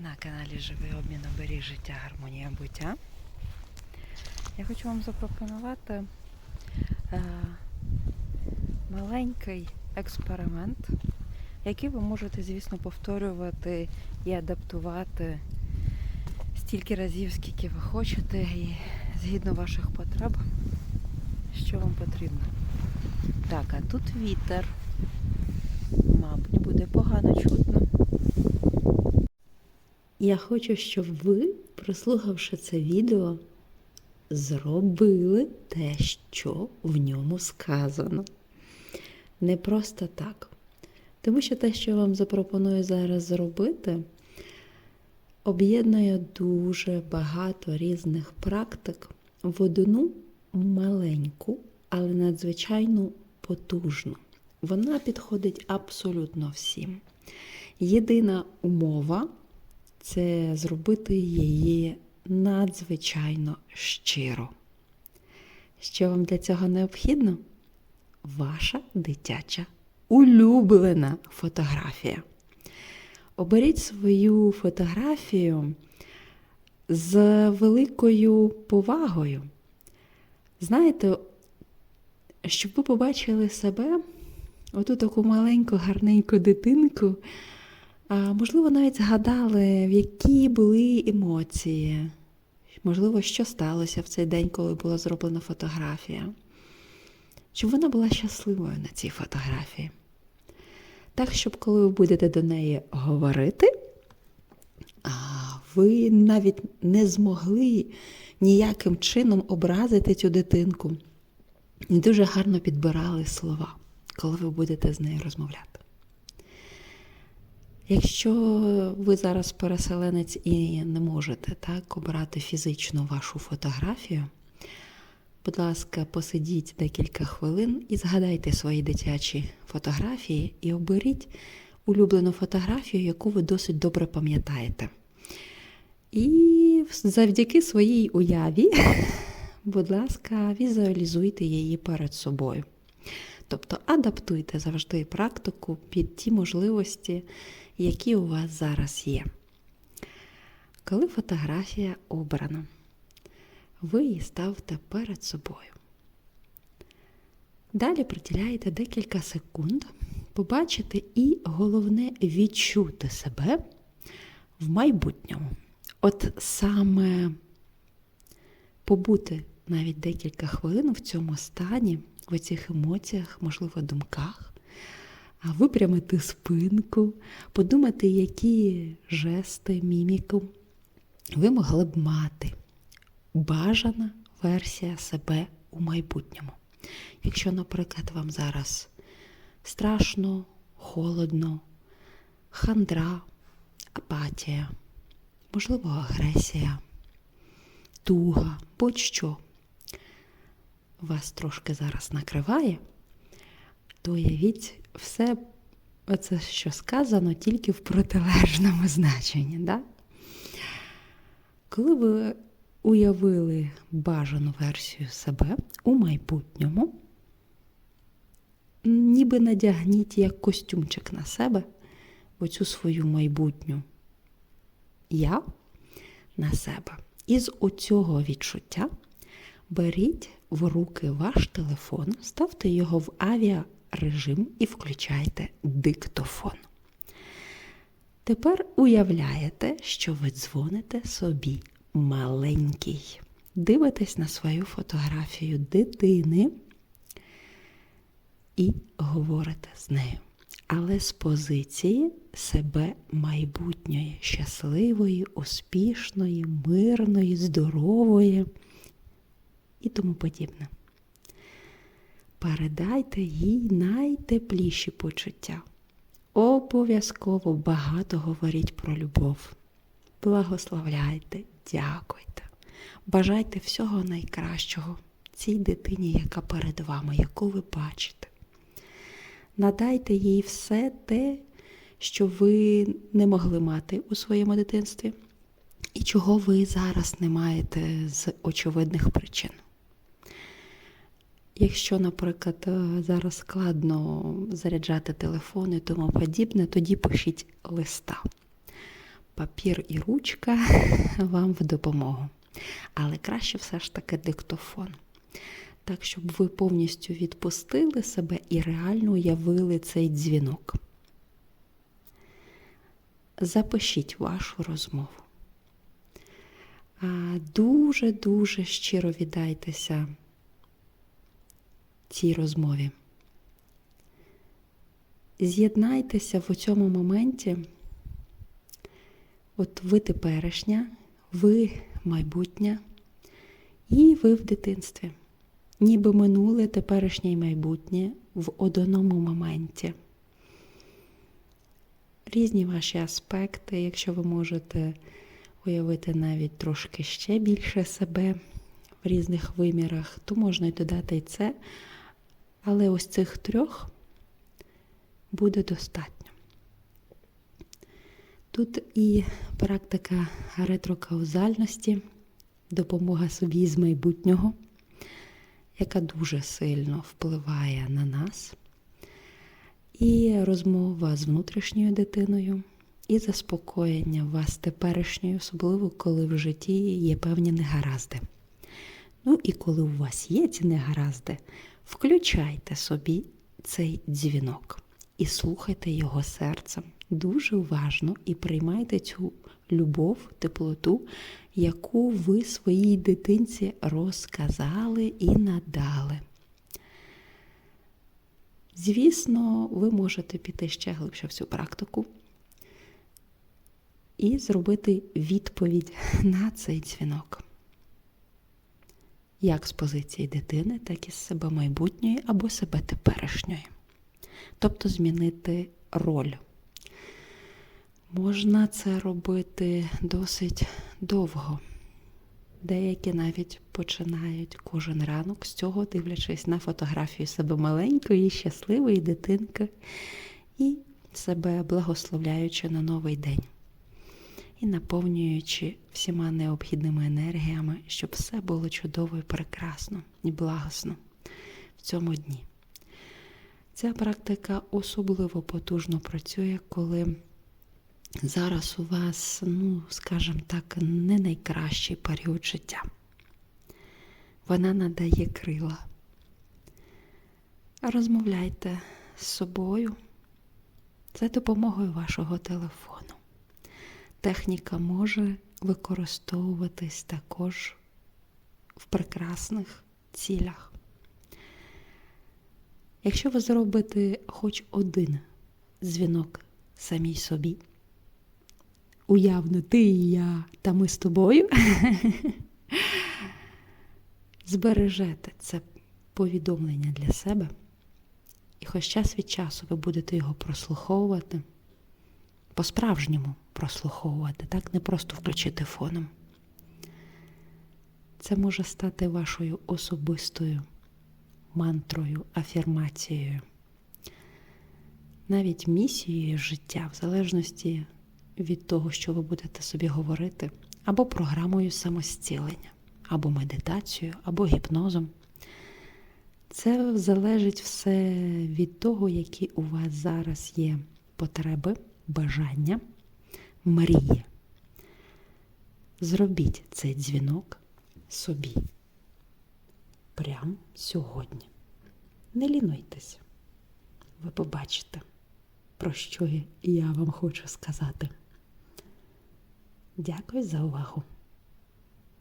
на каналі Живий обмін оберіг життя, гармонія буття. Я хочу вам запропонувати е, маленький експеримент, який ви можете, звісно, повторювати і адаптувати стільки разів, скільки ви хочете, і згідно ваших потреб, що вам потрібно. Так, а тут вітер. Мабуть, буде погано чутно. Я хочу, щоб ви, прослухавши це відео, зробили те, що в ньому сказано. Не просто так. Тому що те, що я вам запропоную зараз зробити, об'єднує дуже багато різних практик в одну маленьку, але надзвичайно потужну. Вона підходить абсолютно всім. Єдина умова це зробити її надзвичайно щиро. Що вам для цього необхідно? Ваша дитяча улюблена фотографія. Оберіть свою фотографію з великою повагою. Знаєте, щоб ви побачили себе, оту таку маленьку, гарненьку дитинку, можливо, навіть згадали, в які були емоції, можливо, що сталося в цей день, коли була зроблена фотографія. Щоб вона була щасливою на цій фотографії. Так, щоб коли ви будете до неї говорити, ви навіть не змогли ніяким чином образити цю дитинку. І дуже гарно підбирали слова, коли ви будете з нею розмовляти. Якщо ви зараз переселенець і не можете так обрати фізично вашу фотографію, будь ласка, посидіть декілька хвилин і згадайте свої дитячі фотографії і оберіть улюблену фотографію, яку ви досить добре пам'ятаєте. І завдяки своїй уяві, будь ласка, візуалізуйте її перед собою. Тобто адаптуйте завжди практику під ті можливості, які у вас зараз є. Коли фотографія обрана, ви її ставте перед собою. Далі приділяєте декілька секунд, побачити і головне відчути себе в майбутньому. От саме побути навіть декілька хвилин в цьому стані, в цих емоціях, можливо, думках, а випрямити спинку, подумати, які жести, міміку ви могли б мати. Бажана версія себе у майбутньому. Якщо, наприклад, вам зараз страшно, холодно, хандра, апатія, можливо, агресія, туга, будь-що вас трошки зараз накриває, то уявіть все це, що сказано, тільки в протилежному значенні. Да? Коли ви уявили бажану версію себе у майбутньому, ніби надягніть як костюмчик на себе оцю свою майбутню я на себе. І з оцього відчуття беріть в руки ваш телефон, ставте його в авіарежим і включайте диктофон. Тепер уявляєте, що ви дзвоните собі маленький. Дивитесь на свою фотографію дитини і говорите з нею. Але з позиції себе майбутньої, щасливої, успішної, мирної, здорової і тому подібне. Передайте їй найтепліші почуття. Обов'язково багато говоріть про любов. Благословляйте, дякуйте, бажайте всього найкращого цій дитині, яка перед вами, яку ви бачите. Надайте їй все те, що ви не могли мати у своєму дитинстві, і чого ви зараз не маєте з очевидних причин. Якщо, наприклад, е, зараз складно заряджати телефон і тому подібне, тоді пишіть листа. папір і ручка вам в допомогу. Але краще все ж таки диктофон. Так, щоб ви повністю відпустили себе і реально уявили цей дзвінок. Запишіть вашу розмову. Дуже-дуже щиро віддайтеся цій розмові. З'єднайтеся в цьому моменті. От ви теперішня, ви майбутнє, і ви в дитинстві. Ніби минуле, теперішнє і майбутнє в одному моменті. Різні ваші аспекти, якщо ви можете уявити навіть трошки ще більше себе в різних вимірах, то можна й додати і це. Але ось цих трьох буде достатньо. Тут і практика ретрокаузальності, допомога собі з майбутнього, яка дуже сильно впливає на нас, і розмова з внутрішньою дитиною, і заспокоєння вас теперішньою, особливо коли в житті є певні негаразди. Ну і коли у вас є ці негаразди, включайте собі цей дзвінок і слухайте його серцем дуже уважно і приймайте цю любов, теплоту, яку ви своїй дитинці розказали і надали. Звісно, ви можете піти ще глибше в цю практику і зробити відповідь на цей дзвінок. Як з позиції дитини, так і з себе майбутньої або себе теперішньої. Тобто змінити роль. Можна це робити досить довго. Деякі навіть починають кожен ранок з цього, дивлячись на фотографію себе маленької, щасливої дитинки і себе благословляючи на новий день. І наповнюючи всіма необхідними енергіями, щоб все було чудово і прекрасно і благосно в цьому дні. Ця практика особливо потужно працює, коли зараз у вас, ну, скажімо так, не найкращий період життя. Вона надає крила. Розмовляйте з собою за допомогою вашого телефону. Техніка може використовуватись також в прекрасних цілях. Якщо ви зробите хоч один дзвінок самій собі, уявно, ти і я, та ми з тобою, збережете це повідомлення для себе, і хоч час від часу ви будете його прослуховувати, по-справжньому прослуховувати, так, не просто включити фоном. Це може стати вашою особистою мантрою, афірмацією, навіть місією життя, в залежності від того, що ви будете собі говорити, або програмою самостілення, або медитацією, або гіпнозом. Це залежить все від того, які у вас зараз є потреби, бажання, мрії. Зробіть цей дзвінок собі прямо сьогодні. Не лінуйтеся. Ви побачите, про що я вам хочу сказати. Дякую за увагу.